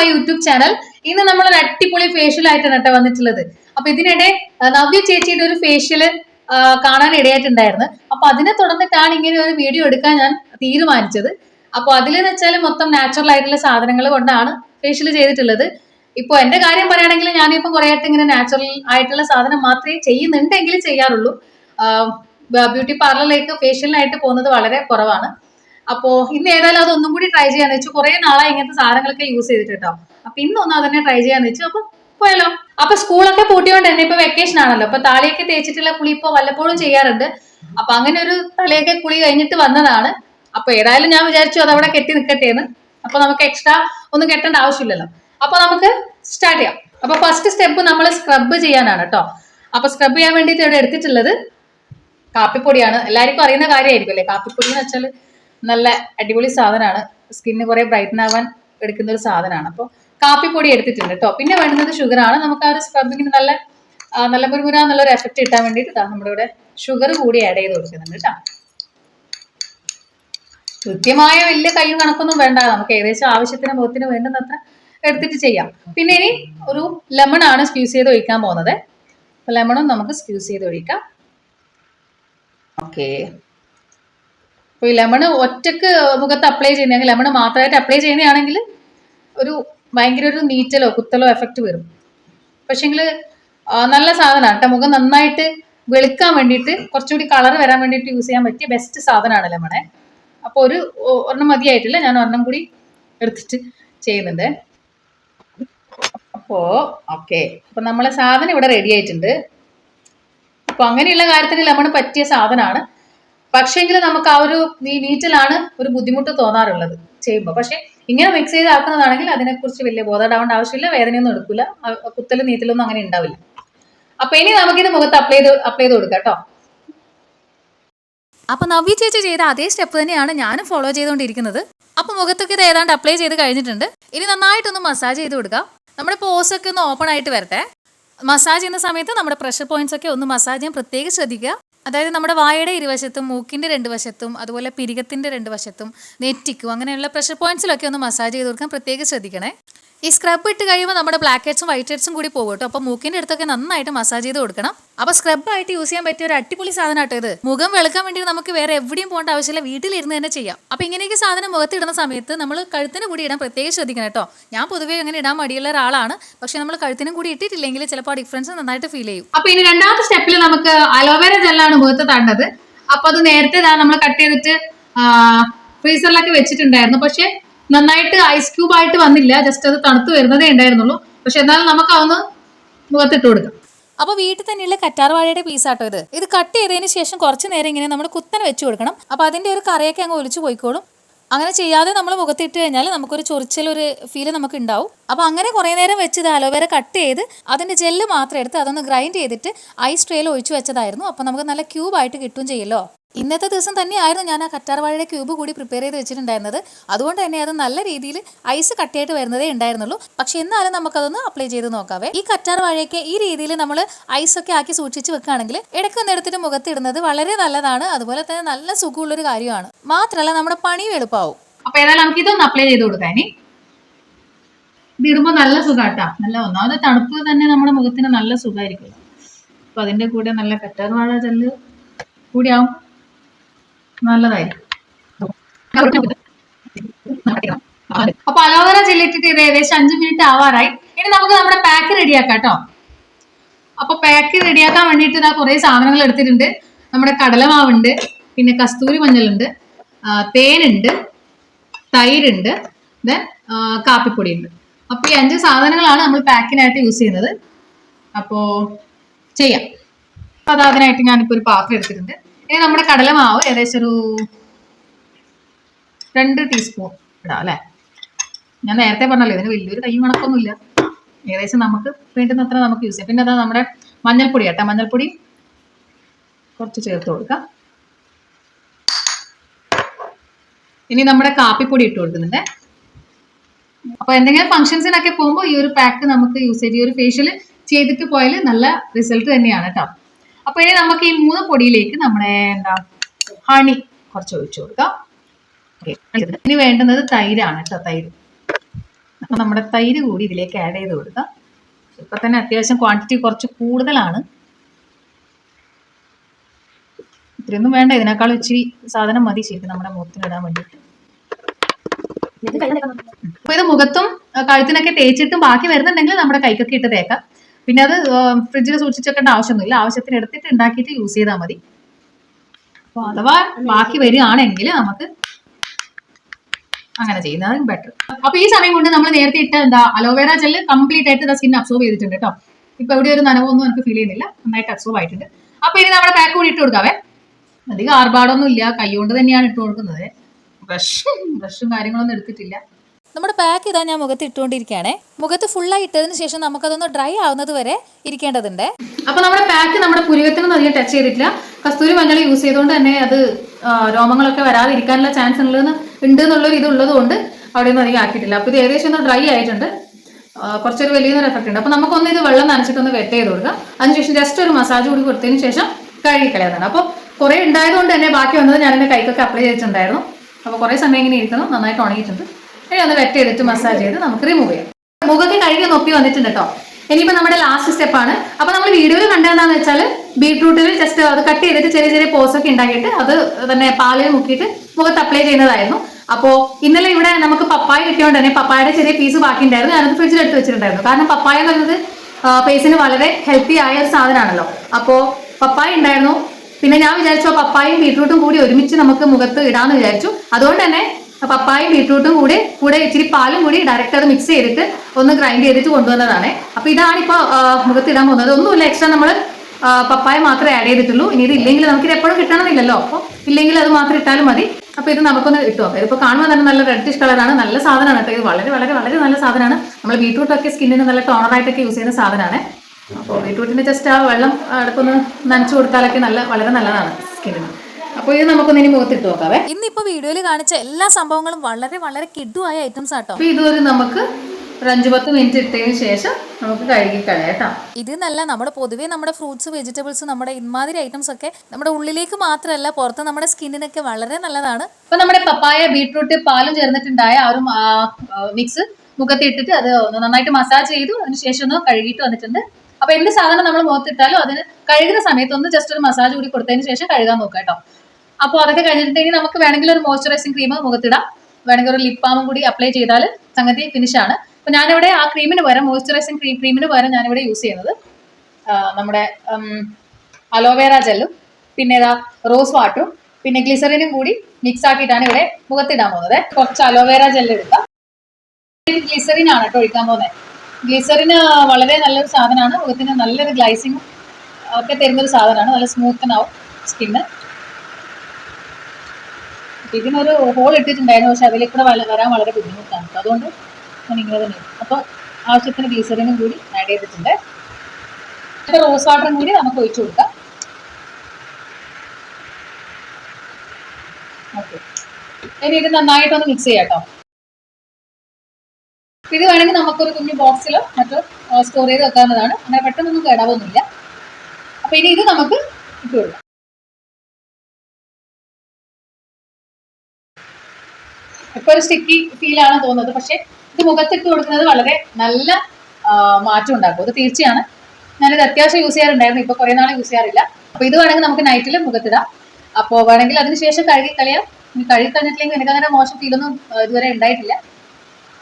My YouTube channel ഇന്ന് നമ്മൾ ഒരു അടിപൊളി ഫേഷ്യൽ ആയിട്ടാണ് കേട്ടോ വന്നിട്ടുള്ളത്. അപ്പൊ ഇതിനിടെ നവ്യ ചേച്ചിയുടെ ഒരു ഫേഷ്യൽ കാണാൻ ഇടയായിട്ടുണ്ടായിരുന്നു. അപ്പൊ അതിനെ തുടർന്നിട്ടാണ് ഇങ്ങനെ ഒരു വീഡിയോ എടുക്കാൻ ഞാൻ തീരുമാനിച്ചത്. അപ്പൊ അതിലെന്ന് വെച്ചാൽ മൊത്തം നാച്ചുറൽ ആയിട്ടുള്ള സാധനങ്ങൾ കൊണ്ടാണ് ഫേഷ്യൽ ചെയ്തിട്ടുള്ളത്. ഇപ്പൊ എന്റെ കാര്യം പറയുകയാണെങ്കിൽ ഞാനിപ്പോ കുറെ ആയിട്ട് ഇങ്ങനെ നാച്ചുറൽ ആയിട്ടുള്ള സാധനം മാത്രമേ ചെയ്യുന്നുണ്ടെങ്കിൽ ചെയ്യാറുള്ളൂ. ബ്യൂട്ടി പാർലറിലേക്ക് ഫേഷ്യലിനായിട്ട് പോകുന്നത് വളരെ കുറവാണ്. അപ്പോ ഇന്ന് ഏതായാലും അതൊന്നും കൂടി ട്രൈ ചെയ്യാന്ന് വെച്ചു. കുറെ നാളായി ഇങ്ങനത്തെ സാധനങ്ങളൊക്കെ യൂസ് ചെയ്തിട്ടോ അപ്പൊ ഇന്നൊന്നും അതന്നെ ട്രൈ ചെയ്യാന്ന് വെച്ചു. അപ്പൊ പോയല്ലോ അപ്പൊ സ്കൂളൊക്കെ പൂട്ടിയോണ്ട് തന്നെ ഇപ്പൊ വെക്കേഷൻ ആണല്ലോ. അപ്പൊ താളിയൊക്കെ തേച്ചിട്ടുള്ള കുളി ഇപ്പൊ വല്ലപ്പോഴും ചെയ്യാറുണ്ട്. അപ്പൊ അങ്ങനെ ഒരു തലയൊക്കെ കുളി കഴിഞ്ഞിട്ട് വന്നതാണ്. അപ്പൊ ഏതായാലും ഞാൻ വിചാരിച്ചു അതവിടെ കെട്ടി നിൽക്കട്ടെ എന്ന് അപ്പൊ നമുക്ക് എക്സ്ട്രാ ഒന്നും കെട്ടേണ്ട ആവശ്യമില്ലല്ലോ. അപ്പൊ നമുക്ക് സ്റ്റാർട്ട് ചെയ്യാം. അപ്പൊ ഫസ്റ്റ് സ്റ്റെപ്പ് നമ്മൾ സ്ക്രബ് ചെയ്യാനാണ് കേട്ടോ അപ്പൊ സ്ക്രബ് ചെയ്യാൻ വേണ്ടിയിട്ട് ഇവിടെ എടുത്തിട്ടുള്ളത് കാപ്പിപ്പൊടിയാണ്. എല്ലാവർക്കും അറിയുന്ന കാര്യമായിരിക്കും അല്ലേ? കാപ്പിപ്പൊടി എന്ന് വെച്ചാൽ നല്ല അടിപൊളി സാധനമാണ് സ്കിന്ന് കുറെ ബ്രൈറ്റൻ ആവാൻ എടുക്കുന്ന ഒരു സാധനമാണ് അപ്പോൾ കാപ്പിപ്പൊടി എടുത്തിട്ടുണ്ട് കേട്ടോ പിന്നെ വേണ്ടുന്നത് ഷുഗറാണ് നമുക്ക് ആ ഒരു സ്ക്രബിങ്ങിന് നല്ല നല്ല മുരുമുര എന്നുള്ളൊരു എഫക്റ്റ് കിട്ടാൻ വേണ്ടിയിട്ട് നമ്മുടെ ഇവിടെ ഷുഗർ കൂടി ആഡ് ചെയ്ത് കൊടുക്കുന്നുണ്ട് കേട്ടോ കൃത്യമായ വലിയ കയ്യും കണക്കൊന്നും വേണ്ട. നമുക്ക് ഏകദേശം ആവശ്യത്തിന് മുഖത്തിന് വേണ്ടുന്നത്ര എടുത്തിട്ട് ചെയ്യാം. പിന്നെ ഇനി ഒരു ലെമൺ ആണ് സ്ക്യൂസ് ചെയ്ത് ഒഴിക്കാൻ പോകുന്നത്. ലെമണും നമുക്ക് സ്ക്യൂസ് ചെയ്ത് ഒഴിക്കാം. ഓക്കെ അപ്പോൾ ഈ ലെമൺ ഒറ്റയ്ക്ക് മുഖത്ത് അപ്ലൈ ചെയ്യുന്നെങ്കിൽ ലെമൺ മാത്രമായിട്ട് അപ്ലൈ ചെയ്യുന്നതാണെങ്കിൽ ഒരു ഭയങ്കര ഒരു നീറ്റലോ കുത്തലോ എഫക്റ്റ് വരും. പക്ഷേങ്കിൽ നല്ല സാധനമാണ് കേട്ടോ. മുഖം നന്നായിട്ട് വെളുക്കാൻ വേണ്ടിയിട്ട് കുറച്ചുകൂടി കളർ വരാൻ വേണ്ടിയിട്ട് യൂസ് ചെയ്യാൻ പറ്റിയ ബെസ്റ്റ് സാധനമാണ് ലെമണെ അപ്പോൾ ഒരു ഒരെണ്ണം മതിയായിട്ടില്ല. ഞാൻ ഒരെണ്ണം കൂടി എടുത്തിട്ട് ചെയ്യുന്നുണ്ട്. അപ്പോൾ ഓക്കെ അപ്പം നമ്മളെ സാധനം ഇവിടെ റെഡി ആയിട്ടുണ്ട്. അപ്പൊ അങ്ങനെയുള്ള കാര്യത്തിന് ലെമൺ പറ്റിയ സാധനമാണ്. പക്ഷേങ്കിൽ നമുക്ക് ആ ഒരു ഈ നീറ്റിലാണ് ഒരു ബുദ്ധിമുട്ട് തോന്നാറുള്ളത് ചെയ്യുമ്പോൾ പക്ഷെ ഇങ്ങനെ മിക്സ് ചെയ്ത് ആക്കുന്നതാണെങ്കിൽ അതിനെക്കുറിച്ച് വലിയ ബോധമുണ്ടാവേണ്ട ആവശ്യമില്ല വേദനയൊന്നും എടുക്കില്ല കുത്തലും നീറ്റലൊന്നും അങ്ങനെ ഉണ്ടാവില്ല അപ്പൊ ഇനി നമുക്കിത് മുഖത്ത് അപ്ലൈ ചെയ്ത് അപ്ലൈ ചെയ്ത് കൊടുക്കാം കേട്ടോ. അപ്പൊ നവ്യ ചേച്ചി ചെയ്ത അതേ സ്റ്റെപ്പ് തന്നെയാണ് ഞാനും ഫോളോ ചെയ്തുകൊണ്ടിരിക്കുന്നത് അപ്പൊ മുഖത്തൊക്കെ ഇത് ഏതാണ്ട് അപ്ലൈ ചെയ്ത് കഴിഞ്ഞിട്ടുണ്ട്. ഇനി നന്നായിട്ടൊന്ന് മസാജ് ചെയ്ത് കൊടുക്കാം. നമ്മുടെ പോസ് ഒക്കെ ഒന്ന് ഓപ്പൺ ആയിട്ട് വരട്ടെ. മസാജ് ചെയ്യുന്ന സമയത്ത് നമ്മുടെ പ്രഷർ പോയിന്റ്സ് ഒക്കെ ഒന്ന് മസാജ് ചെയ്യാൻ പ്രത്യേകം ശ്രദ്ധിക്കുക. അതായത് നമ്മുടെ വായയുടെ ഇരുവശത്തും മൂക്കിന്റെ രണ്ട് വശത്തും അതുപോലെ പിരികത്തിന്റെ രണ്ട് വശത്തും നെറ്റിക്കും അങ്ങനെയുള്ള പ്രഷർ പോയിന്റ്സിലൊക്കെ ഒന്ന് മസാജ് ചെയ്ത് കൊടുക്കാൻ പ്രത്യേകം ശ്രദ്ധിക്കണേ. ഈ സ്ക്രബ് ഇട്ട് കഴിയുമ്പോൾ നമ്മുടെ ബ്ലാക്ക് ഹെഡ്സും വൈറ്റ് ഹെഡ്സും കൂടി പോകും കേട്ടോ. അപ്പോൾ മൂക്കിന്റെ അടുത്തൊക്കെ നന്നായിട്ട് മസാജ് ചെയ്ത് കൊടുക്കണം. അപ്പോൾ സ്ക്രബ് ആയിട്ട് യൂസ് ചെയ്യാൻ പറ്റിയ ഒരു അടിപൊളി സാധനം ആട്ടോ ഇത്. മുഖം വെളുക്കാൻ വേണ്ടി നമുക്ക് വേറെ എവിടെയും പോകേണ്ട ആവശ്യമില്ല. വീട്ടിലിരുന്ന് തന്നെ ചെയ്യാം. അപ്പോൾ ഇങ്ങനെയൊക്കെ സാധനം മുഖത്ത് ഇടുന്ന സമയത്ത് നമ്മൾ കഴുത്തിന് കൂടി ഇടാൻ പ്രത്യേകം ശ്രദ്ധിക്കണം കേട്ടോ. ഞാൻ പൊതുവേ അങ്ങനെ ഇടാൻ മടിയുള്ള ഒരാളാണ്. പക്ഷെ നമ്മൾ കഴുത്തിനും കൂടി ഇട്ടിട്ടില്ലെങ്കിൽ ചിലപ്പോൾ ഡിഫറൻസ് നന്നായിട്ട് ഫീൽ ചെയ്യും. അപ്പൊ ഇനി രണ്ടാമത്തെ സ്റ്റെപ്പിൽ നമുക്ക് അലോവേര ജെല്ലാണ് മുഖത്ത് തണ്ടത് അപ്പൊ അത് നേരത്തെ നമ്മൾ കട്ട് ചെയ്തിട്ട് ഫ്രീസറിലൊക്കെ വെച്ചിട്ടുണ്ടായിരുന്നു. പക്ഷെ നന്നായിട്ട് ഐസ് ക്യൂബ് ആയിട്ട് വന്നില്ല ജസ്റ്റ് അത് തണുത്ത് വരുന്നതേ ഉണ്ടായിരുന്നുള്ളൂ. പക്ഷെ എന്നാലും നമുക്ക് അതൊന്ന് മുഖത്തിട്ട് കൊടുക്കാം. അപ്പോൾ വീട്ടിൽ തന്നെയുള്ള കറ്റാർവാഴയുടെ ആട്ടോ ഇത്. ഇത് കട്ട് ചെയ്തതിന് ശേഷം കുറച്ച് നേരം ഇങ്ങനെ നമ്മൾ കുത്തനെ വെച്ച് കൊടുക്കണം. അപ്പോൾ അതിന്റെ ഒരു കറിയൊക്കെ അങ്ങ് ഒലിച്ചു പോയിക്കോളും. അങ്ങനെ ചെയ്യാതെ നമ്മൾ മുഖത്തിട്ട് കഴിഞ്ഞാൽ നമുക്കൊരു ചൊറിച്ചൽ ഒരു ഫീൽ നമുക്ക് ഉണ്ടാവും. അപ്പോൾ അങ്ങനെ കുറേ നേരം വെച്ച് ഇത് അലോവേര കട്ട് ചെയ്ത് അതിന്റെ ജെല്ല് മാത്രം എടുത്ത് അതൊന്ന് ഗ്രൈൻഡ് ചെയ്തിട്ട് ഐസ് ട്രേയിൽ ഒഴിച്ചു വെച്ചതായിരുന്നു. അപ്പോൾ നമുക്ക് നല്ല ക്യൂബായിട്ട് കിട്ടും ചെയ്യല്ലോ. ഇന്നത്തെ ദിവസം തന്നെയായിരുന്നു ഞാൻ ആ കറ്റാർവാഴയുടെ ക്യൂബ് കൂടി പ്രിപ്പയർ ചെയ്ത് വെച്ചിട്ടുണ്ടായിരുന്നത്. അതുകൊണ്ട് തന്നെ അത് നല്ല രീതിയിൽ ഐസ് കട്ടിയായിട്ട് വരുന്നതേ ഉണ്ടായിരുന്നുള്ളൂ. പക്ഷെ എന്നാലും നമുക്കതൊന്ന് അപ്ലൈ ചെയ്ത് നോക്കാവേ. ഈ കറ്റാർവാഴയൊക്കെ ഈ രീതിയിൽ നമ്മൾ ഐസ് ഒക്കെ ആക്കി സൂക്ഷിച്ച് വെക്കുകയാണെങ്കിൽ ഇടയ്ക്കൊന്ന് എടുത്തിട്ട് മുഖത്തിടുന്നത് വളരെ നല്ലതാണ്. അതുപോലെ തന്നെ നല്ല സുഖമുള്ളൊരു കാര്യമാണ്. മാത്രമല്ല നമ്മുടെ പണിയും എളുപ്പമാവും അപ്പൊ ഏതായാലും നമുക്ക് ഇതൊന്ന് അപ്ലൈ ചെയ്ത് കൊടുക്കാനേ. ഇടുമ്പോ നല്ല സുഖാട്ടാ. നല്ല ഒന്നാമത് തണുപ്പ് തന്നെ നമ്മുടെ മുഖത്തിന് നല്ല സുഖമായിരിക്കും അപ്പൊ അതിന്റെ കൂടെ നല്ല കറ്റാർവാഴ ചെല്ല് കൂടിയാവും നല്ലതായിരിക്കും. അപ്പൊ അലോവേര ജെല്ലിട്ടിട്ട് ഇത് ഏകദേശം അഞ്ചു മിനിറ്റ് ആവാറായി. ഇനി നമുക്ക് നമ്മുടെ പാക്ക് റെഡിയാക്കാം കേട്ടോ അപ്പൊ പാക്ക് റെഡിയാക്കാൻ വേണ്ടിയിട്ട് ഇതാ കുറെ സാധനങ്ങൾ എടുത്തിട്ടുണ്ട്. നമ്മുടെ കടലമാവുണ്ട് പിന്നെ കസ്തൂരി മഞ്ഞളുണ്ട് തേനുണ്ട് തൈരുണ്ട് ദെൻ കാപ്പിപ്പൊടി ഉണ്ട് അപ്പൊ ഈ അഞ്ച് സാധനങ്ങളാണ് നമ്മൾ പാക്കിനായിട്ട് യൂസ് ചെയ്യുന്നത്. അപ്പോ ചെയ്യാം. അപ്പൊ അതായിട്ട് ഞാനിപ്പോ ഒരു പാത്രം എടുത്തിട്ടുണ്ട്. ഇനി നമ്മുടെ കടലമാവ് ഏകദേശം ഒരു രണ്ട് ടീസ്പൂൺ ഇടാം അല്ലേ? ഞാൻ നേരത്തെ പറഞ്ഞല്ലോ ഇതിന് വലിയൊരു കൈ മണക്കൊന്നുമില്ല ഏകദേശം നമുക്ക് വേണ്ടുന്ന അത്ര നമുക്ക് യൂസ് ചെയ്യാം. പിന്നെ അതാ നമ്മുടെ മഞ്ഞൾപ്പൊടി കേട്ടോ. മഞ്ഞൾപ്പൊടി കുറച്ച് ചേർത്ത് കൊടുക്കാം. ഇനി നമ്മുടെ കാപ്പിപ്പൊടി ഇട്ട് കൊടുക്കുന്നുണ്ട്. അപ്പൊ എന്തെങ്കിലും ഫംഗ്ഷൻസിനൊക്കെ പോകുമ്പോൾ ഈ ഒരു പാക്ക് നമുക്ക് യൂസ് ചെയ്ത് ഈ ഒരു ഫേഷ്യൽ ചെയ്തിട്ട് പോയാൽ നല്ല റിസൾട്ട് തന്നെയാണ് കേട്ടോ. അപ്പൊ ഇനി നമുക്ക് ഈ മൂന്ന് പൊടിയിലേക്ക് നമ്മളെ എന്താ ഹണി കുറച്ച് ഒഴിച്ചു കൊടുക്കാം. ഇനി വേണ്ടുന്നത് തൈരാണ് കേട്ടോ തൈര്. അപ്പൊ നമ്മുടെ തൈര് കൂടി ഇതിലേക്ക് ആഡ് ചെയ്ത് കൊടുക്കാം. ഇപ്പൊ തന്നെ അത്യാവശ്യം ക്വാണ്ടിറ്റി കുറച്ച് കൂടുതലാണ്. ഇത്രയൊന്നും വേണ്ട ഇതിനേക്കാൾ ഇച്ചിരി സാധനം മതി ശരിക്കും നമ്മുടെ മുഖത്തിനിടാൻ വേണ്ടിയിട്ട്. അപ്പൊ ഇത് മുഖത്തും കഴുത്തിനൊക്കെ തേച്ചിട്ടും ബാക്കി വരുന്നുണ്ടെങ്കിൽ നമ്മുടെ കൈക്കൊക്കെ ഇട്ട് തേക്കാം. പിന്നെ അത് ഫ്രിഡ്ജിൽ സൂക്ഷിച്ചേക്കേണ്ട ആവശ്യമൊന്നുമില്ല. ആവശ്യത്തിന് എടുത്തിട്ട് ഉണ്ടാക്കിയിട്ട് യൂസ് ചെയ്താൽ മതി. അപ്പോൾ അഥവാ ബാക്കി വരികയാണെങ്കിൽ നമുക്ക് അങ്ങനെ ചെയ്യുന്നതാണ് ബെറ്റർ അപ്പൊ ഈ സമയം കൊണ്ട് നമ്മൾ നേരത്തെ ഇട്ട എന്താ അലോവേറ ജെല്ല് കംപ്ലീറ്റ് ആയിട്ട് സ്കിൻ അബ്സോർബ് ചെയ്തിട്ടുണ്ട് കേട്ടോ ഇപ്പൊ ഇവിടെ ഒരു നനവൊന്നും എനിക്ക് ഫീൽ ചെയ്യുന്നില്ല. നന്നായിട്ട് അബ്സോർബ് ആയിട്ടുണ്ട്. അപ്പൊ ഇനി നമ്മുടെ പാക്ക് കൂടി ഇട്ട് കൊടുക്കാവേ. അധികം ആർഭാടൊന്നും ഇല്ല കൈകൊണ്ട് തന്നെയാണ് ഇട്ട് കൊടുക്കുന്നത്. ബ്രഷും ബ്രഷും കാര്യങ്ങളൊന്നും എടുത്തിട്ടില്ല. നമ്മുടെ പാക്ക് ഇതാ ഞാൻ മുഖത്ത് ഇട്ടുകൊണ്ടിരിക്കുകയാണേ. മുഖത്ത് ഫുള്ളായി ഇട്ടതിന് ശേഷം നമുക്കതൊന്ന് ഡ്രൈ ആവുന്നത് വരെ ഇരിക്കേണ്ടതുണ്ട്. അപ്പൊ നമ്മുടെ പാക്ക് നമ്മുടെ പുരുകത്തിനൊന്നും അധികം ടച്ച് ചെയ്തിട്ടില്ല. കസ്തൂരി മഞ്ഞൾ യൂസ് ചെയ്തുകൊണ്ട് തന്നെ അത് രോമങ്ങളൊക്കെ വരാതിരിക്കാനുള്ള ചാൻസ് ഉള്ളതെന്ന് ഉണ്ട് എന്നുള്ളൊരു ഇത് ഉള്ളത് കൊണ്ട് അവിടെ ഒന്നും അധികം ആക്കിയിട്ടില്ല. അപ്പൊ ഇത് ഏകദേശം ഒന്ന് ഡ്രൈ ആയിട്ടുണ്ട്. കുറച്ചൊരു വലിയൊരു എഫക്റ്റ് ഉണ്ട്. അപ്പൊ നമുക്കൊന്ന് ഇത് വെള്ളം നനച്ചിട്ടൊന്ന് വെറ്റ് ചെയ്ത് കൊടുക്കാം. അതിനുശേഷം ജസ്റ്റ് ഒരു മസാജ് കൂടി കൊടുത്തതിന് ശേഷം കഴുകി കളയാതാണ് അപ്പോൾ കുറെ ഉണ്ടായതുകൊണ്ട് തന്നെ ബാക്കി വന്നത് ഞാൻ എന്റെ കൈക്കൊക്കെ അപ്ലൈ ചെയ്തിട്ടുണ്ടായിരുന്നു. അപ്പോൾ കുറെ സമയം ഇങ്ങനെ ഇരിക്കുന്നു. നന്നായിട്ട് ഉണങ്ങിയിട്ടുണ്ട്. ഇനി ഒന്ന് വെറ്റ് ചെയ്തിട്ട് മസാജ് ചെയ്ത് നമുക്ക് റിമൂവ് ചെയ്യാം. മുഖത്ത് കഴുകി നൊപ്പി വന്നിട്ടുണ്ട് കേട്ടോ. ഇനിയിപ്പോ നമ്മുടെ ലാസ്റ്റ് സ്റ്റെപ്പാണ് ആണ്. അപ്പൊ നമ്മൾ വീഡിയോയിൽ കണ്ടതെന്താണെന്ന് വെച്ചാൽ ബീട്രൂട്ടിൽ ജസ്റ്റ് അത് കട്ട് ചെയ്തിട്ട് ചെറിയ ചെറിയ പോസൊക്കെ ഉണ്ടാക്കിയിട്ട് അത് തന്നെ പാലിൽ മുക്കിയിട്ട് മുഖത്ത് അപ്ലൈ ചെയ്യുന്നതായിരുന്നു. അപ്പോൾ ഇന്നലെ ഇവിടെ നമുക്ക് പപ്പായ കിട്ടിയോണ്ട് തന്നെ പപ്പായയുടെ ചെറിയ പീസ് ബാക്കി ഉണ്ടായിരുന്നു. ഞാനത് ഫ്രിഡ്ജിൽ എടുത്ത് വെച്ചിട്ടുണ്ടായിരുന്നു. കാരണം പപ്പായ പറയുന്നത് ഫേസിന് വളരെ ഹെൽത്തി ആയ ഒരു സാധനമാണല്ലോ. അപ്പോ പപ്പായ ഉണ്ടായിരുന്നു. പിന്നെ ഞാൻ വിചാരിച്ചു പപ്പായയും ബീട്രൂട്ടും കൂടി ഒരുമിച്ച് നമുക്ക് മുഖത്ത് ഇടാമെന്ന് വിചാരിച്ചു. അതുകൊണ്ട് തന്നെ പപ്പായയും ബീട്രൂട്ടും കൂടി കൂടെ ഇച്ചിരി പാലും കൂടി ഡയറക്റ്റ് അത് മിക്സ് ചെയ്തിട്ട് ഒന്ന് ഗ്രൈൻഡ് ചെയ്തിട്ട് കൊണ്ടുവന്നതാണ്. അപ്പൊ ഇതാണ് മുഖത്ത് ഇടാൻ പോകുന്നത്. ഒന്നുമില്ല എക്സ്ട്രാ നമ്മൾ പപ്പായ മാത്രമേ ആഡ് ചെയ്തിട്ടുള്ളൂ. ഇനി ഇത് ഇല്ലെങ്കിൽ നമുക്ക് ഇത് എപ്പോഴും കിട്ടണമെന്നില്ലല്ലോ അപ്പോൾ ഇല്ലെങ്കിൽ അത് മാത്രം ഇട്ടാലും മതി. അപ്പൊ ഇത് നമുക്കൊന്ന് ഇട്ടു നോക്കാം. കാണുമ്പോൾ തന്നെ നല്ല റെഡിഷ് കളറാണ് നല്ല സാധനമാണ് കേട്ടോ. ഇത് വളരെ വളരെ വളരെ നല്ല സാധനമാണ്. നമ്മൾ ബീട്രൂട്ടൊക്കെ സ്കിന്നിന് നല്ല ടോണറായിട്ടൊക്കെ യൂസ് ചെയ്യുന്ന സാധനമാണ്. അപ്പോൾ ബീട്രൂട്ടിന്റെ ജസ്റ്റ് ആ വെള്ളം അടുത്തൊന്ന് നനച്ചു കൊടുത്താലൊക്കെ നല്ല വളരെ നല്ലതാണ് സ്കിന്നിന്. അപ്പോൾ ഇത് നമുക്കൊന്ന് ഇനി മുഖത്തിട്ട് നോക്കാവേ. ഇന്നിപ്പോൾ വീഡിയോയിൽ കാണിച്ച എല്ലാ സംഭവങ്ങളും വളരെ വളരെ കിഡുവായ ഐറ്റംസ് ആട്ടോ. അപ്പൊ ഇതൊരു നമുക്ക് ഒരു അഞ്ചു പത്ത് മിനിറ്റ് ഇട്ടതിന് ശേഷം നമുക്ക് കഴുകി കളയാം ഇത് നല്ല നമ്മുടെ പൊതുവേ നമ്മുടെ ഫ്രൂട്ട്സ് വെജിറ്റബിൾസ് നമ്മുടെ ഇമാതിരി ഐറ്റംസ് ഒക്കെ നമ്മുടെ ഉള്ളിലേക്ക് മാത്രമല്ല പുറത്ത് നമ്മുടെ സ്കിന്നിനൊക്കെ വളരെ നല്ലതാണ്. അപ്പൊ നമ്മുടെ പപ്പായ ബീട്രൂട്ട് പാലും ചേർന്നിട്ടുണ്ടായ ആ ഒരു മിക്സ് മുഖത്ത് ഇട്ടിട്ട് അത് നന്നായിട്ട് മസാജ് ചെയ്തു. അതിനുശേഷം ഒന്ന് കഴുകിയിട്ട് വന്നിട്ടുണ്ട്. അപ്പൊ എന്ത് സാധനം നമ്മൾ മുഖത്തിട്ടാലും അതിന് കഴുകുന്ന സമയത്ത് ഒന്ന് ജസ്റ്റ് ഒരു മസാജ് കൂടി കൊടുത്തതിന് ശേഷം കഴുകാൻ നോക്കാം കേട്ടോ. അപ്പോൾ അതൊക്കെ കഴിഞ്ഞിട്ടുണ്ടെങ്കിൽ നമുക്ക് വേണമെങ്കിൽ ഒരു മോയ്സ്ചറൈസിങ് ക്രീം മുഖത്തിടാം. വേണമെങ്കിൽ ഒരു ലിപ് ബാമും കൂടി അപ്ലൈ ചെയ്താൽ സംഗതി ഫിനിഷ് ആണ്. അപ്പൊ ഞാനിവിടെ ആ ക്രീമിന് പകരം മോയ്സ്ചറൈസിങ് ക്രീം ക്രീമിന് പകരം ഞാനിവിടെ യൂസ് ചെയ്യുന്നത്. നമ്മുടെ അലോവേറ ജെല്ലും പിന്നെ ഏതാ റോസ് വാട്ടറും പിന്നെ ഗ്ലിസറിനും കൂടി മിക്സ് ആക്കിയിട്ടാണ് ഇവിടെ മുഖത്തിടാൻ പോകുന്നത്. കുറച്ച് അലോവേറ ജെല്ല് എടുക്കാം. ഗ്ലിസറിൻ ആണ് കേട്ടോ ഒഴിക്കാൻ പോകുന്നത് ഗ്ലിസറിന് വളരെ നല്ലൊരു സാധനമാണ്. മുഖത്തിന് നല്ലൊരു ഗ്ലൈസിങ്ങും ഒക്കെ തരുന്നൊരു സാധനമാണ്. നല്ല സ്മൂത്തനാവും സ്കിന്ന് ഇതിനൊരു ഹോൾ ഇട്ടിട്ടുണ്ടായിരുന്നു പക്ഷെ അതിലേക്ക് കൂടെ വരാൻ വളരെ ബുദ്ധിമുട്ടാണ്. അതുകൊണ്ട് ഞാൻ ഇങ്ങനെ തന്നെ. അപ്പോൾ ആവശ്യത്തിന് ഗ്ലീസറിനും കൂടി ആഡ് ചെയ്തിട്ടുണ്ട്. റോസ് വാട്ടറും കൂടി നമുക്ക് ഒഴിച്ചു കൊടുക്കാം. ഓക്കെ ഇനി ഇത് നന്നായിട്ടൊന്ന് മിക്സ് ചെയ്യാട്ടോ ഇത് വേണമെങ്കിൽ നമുക്കൊരു കുഞ്ഞു ബോക്സിലോ മറ്റോ സ്റ്റോർ ചെയ്ത് വെക്കാവുന്നതാണ്. അങ്ങനെ പെട്ടെന്നൊന്നും കേടാവൊന്നുമില്ല അപ്പൊ ഇനി ഇത് നമുക്ക് ഇട്ട് കൊടുക്കാം. ഇപ്പൊ ഒരു സ്റ്റിക്കി ഫീൽ ആണ് തോന്നുന്നത്. പക്ഷെ ഇത് മുഖത്തിട്ട് കൊടുക്കുന്നത് വളരെ നല്ല മാറ്റം ഉണ്ടാക്കും. അത് തീർച്ചയാണ്. ഞാനിത് അത്യാവശ്യം യൂസ് ചെയ്യാറുണ്ടായിരുന്നു. ഇപ്പൊ കുറെ നാൾ യൂസ് ചെയ്യാറില്ല. അപ്പൊ ഇത് വേണമെങ്കിൽ നമുക്ക് നൈറ്റിൽ മുഖത്തിടാം. അപ്പോൾ വേണമെങ്കിൽ അതിനുശേഷം കഴുകി കളയാം. കഴുകി കഴിഞ്ഞിട്ടില്ലെങ്കിൽ എനിക്ക് അങ്ങനെ മോശം ഫീലൊന്നും ഇതുവരെ ഉണ്ടായിട്ടില്ല.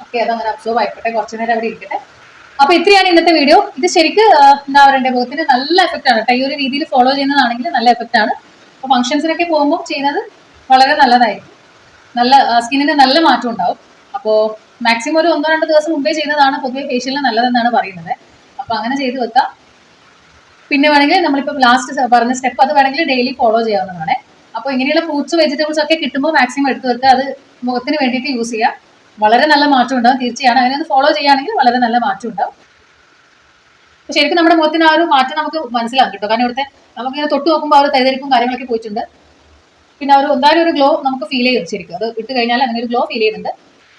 ഓക്കെ അതങ്ങനെ അബ്സോർവ് ആയിക്കോട്ടെ. കുറച്ച് നേരം അവിടെ ഇരിക്കട്ടെ. അപ്പൊ ഇത്രയാണ് ഇന്നത്തെ വീഡിയോ ഇത് ശരിക്ക് എന്താ പറയണ്ടേ? മുഖത്തിന് നല്ല എഫക്റ്റ് ആണ് കേട്ടോ. ഈ ഒരു രീതിയിൽ ഫോളോ ചെയ്യുന്നതാണെങ്കിൽ നല്ല എഫക്റ്റ് ആണ്. അപ്പൊ ഫംഗ്ഷൻസിനൊക്കെ പോകുമ്പോൾ ചെയ്യുന്നത് വളരെ നല്ലതായിരിക്കും. നല്ല സ്കിന്നിന് നല്ല മാറ്റം ഉണ്ടാവും. അപ്പോൾ മാക്സിമം ഒരു ഒന്നോ രണ്ടോ ദിവസം മുമ്പേ ചെയ്യുന്നതാണ് പൊതുവെ ഫേഷ്യലിന് നല്ലതെന്നാണ് പറയുന്നത്. അപ്പോൾ അങ്ങനെ ചെയ്ത് വെക്കാം. പിന്നെ വേണമെങ്കിൽ നമ്മളിപ്പോൾ ലാസ്റ്റ് പറഞ്ഞ സ്റ്റെപ്പ് അത് വേണമെങ്കിൽ ഡെയിലി ഫോളോ ചെയ്യാവുന്നതാണ്. അപ്പോൾ ഇങ്ങനെയുള്ള ഫ്രൂട്ട്സ് വെജിറ്റബിൾസ് ഒക്കെ കിട്ടുമ്പോൾ മാക്സിമം എടുത്ത് വെക്കുക. അത് മുഖത്തിന് വേണ്ടിയിട്ട് യൂസ് ചെയ്യുക. വളരെ നല്ല മാറ്റം ഉണ്ടാവും തീർച്ചയാണ് അങ്ങനെ ഒന്ന് ഫോളോ ചെയ്യുകയാണെങ്കിൽ വളരെ നല്ല മാറ്റം ഉണ്ടാവും. ശരിക്കും നമ്മുടെ മുഖത്തിന് ആ ഒരു മാറ്റം നമുക്ക് മനസ്സിലാകും കേട്ടോ. കാരണം ഇവിടുത്തെ നമുക്ക് ഇങ്ങനെ തൊട്ട് നോക്കുമ്പോൾ ആ ഒരു തൈതരിപ്പും കാര്യങ്ങളൊക്കെ പോയിട്ടുണ്ട്. പിന്നെ അവർ എന്തായാലും ഒരു ഗ്ലോ നമുക്ക് ഫീൽ ചെയ്യും ശരിക്കും. അത് ഇട്ട് കഴിഞ്ഞാൽ അങ്ങനെ ഒരു ഗ്ലോ ഫീൽ ചെയ്യുന്നുണ്ട്.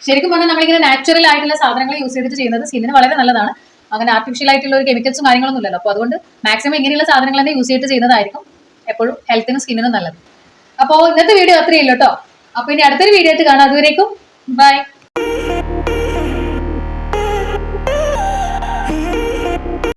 ശരിക്കും പറഞ്ഞാൽ നമ്മളിങ്ങനെ നാച്ചുറൽ ആയിട്ടുള്ള സാധനങ്ങൾ യൂസ് ചെയ്തിട്ട് ചെയ്യുന്നത് സ്കിന്നിന് വളരെ നല്ലതാണ്. അങ്ങനെ ആർട്ടിഫിഷ്യൽ ആയിട്ടുള്ള ഒരു കെമിക്കൽസും കാര്യങ്ങളൊന്നും ഇല്ലല്ലോ. അപ്പോൾ അതുകൊണ്ട് മാക്സിമം ഇങ്ങനെയുള്ള സാധനങ്ങൾ തന്നെ യൂസ് ചെയ്തിട്ട് ചെയ്യുന്നതായിരിക്കും എപ്പോഴും ഹെൽത്തിനും സ്കിന്നിനും നല്ലത്. അപ്പോൾ ഇന്നത്തെ വീഡിയോ അത്രയേ ഉള്ളൂ കേട്ടോ അപ്പോൾ ഇനി അടുത്തൊരു വീഡിയോ ആയിട്ട് കാണാം. അതുവരേക്കും ബൈ